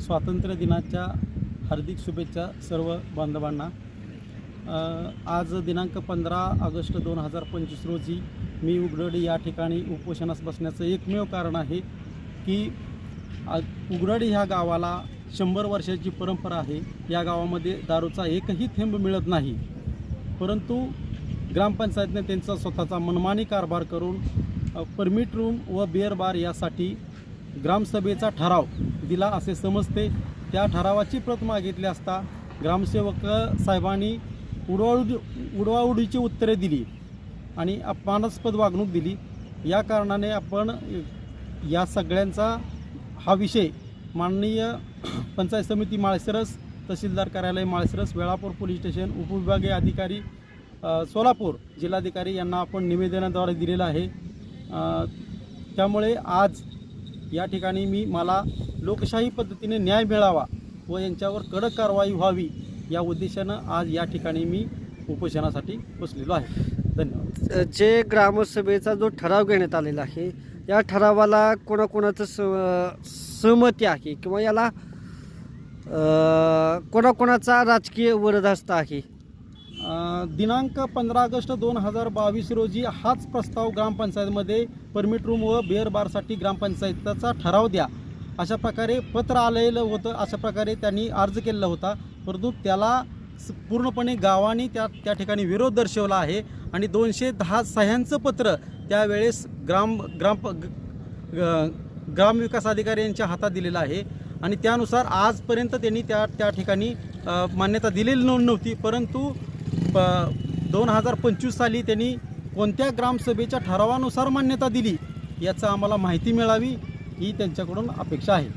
स्वातंत्र्य दिनाच्या हार्दिक शुभेच्छा सर्व बांधवांना. आज दिनांक पंधरा ऑगस्ट दोन हजार पंचवीस रोजी मी उगडडी या ठिकाणी उपोषणास बसण्याचं एकमेव कारण आहे की उगडडी ह्या गावाला शंभर वर्षाची परंपरा आहे. या गावामध्ये दारूचा एकही थेंब मिळत नाही. परंतु ग्रामपंचायतने त्यांचा स्वतःचा मनमानी कारभार करून परमिट रूम व बिअर बार यासाठी ग्रामसभेचा ठराव दिला असे समजते. त्या ठरावाची प्रत मागितली असता ग्रामसेवक साहेबांनी उडवाउडी उडवाउडीची उत्तरे दिली आणि अपमानास्पद वागणूक दिली. या कारणाने आपण या सगळ्यांचा हा विषय माननीय पंचायत समिती माळशिरस तहसीलदार कार्यालय माळशिरस वेळापूर पोलीस स्टेशन उपविभागीय अधिकारी सोलापूर जिल्हाधिकारी यांना आपण निवेदनाद्वारे दिलेलं आहे. त्यामुळे आज या ठिकाणी मी मला लोकशाही पद्धतीने न्याय मिळावा व यांच्यावर कडक कारवाई व्हावी या उद्देशानं आज या ठिकाणी मी उपोषणासाठी बसलेलो आहे. धन्यवाद. जे ग्रामसभेचा जो ठराव घेण्यात आलेला आहे या ठरावाला कोणाकोणाचं स सहमती आहे किंवा याला कोणाकोणाचा राजकीय वरदहस्त आहे? दिनांक पंधरा ऑगस्ट दोन हजार बावीस रोजी हाच प्रस्ताव ग्रामपंचायतमध्ये परमिट रूम व बिअर बारसाठी ग्रामपंचायतीचा ठराव द्या. अशा प्रकारे पत्र आलेलं होतं अशा प्रकारे त्यांनी अर्ज केलेला होता. परंतु त्याला स- पूर्णपणे गावाने त्या त्या ठिकाणी विरोध दर्शवला आहे आणि दोनशे दहा सह्यांचं पत्र त्यावेळेस ग्राम ग्राम ग्रामविकास अधिकारी यांच्या हातात दिलेलं आहे. आणि त्यानुसार आजपर्यंत त्यांनी त्या त्या ठिकाणी मान्यता दिलेली नोंद नव्हती. परंतु प दोन हजार पंचवीस साली त्यांनी कोणत्या ग्रामसभेच्या ठरावानुसार मान्यता दिली याचं आम्हाला माहिती मिळावी ही त्यांच्याकडून अपेक्षा आहे.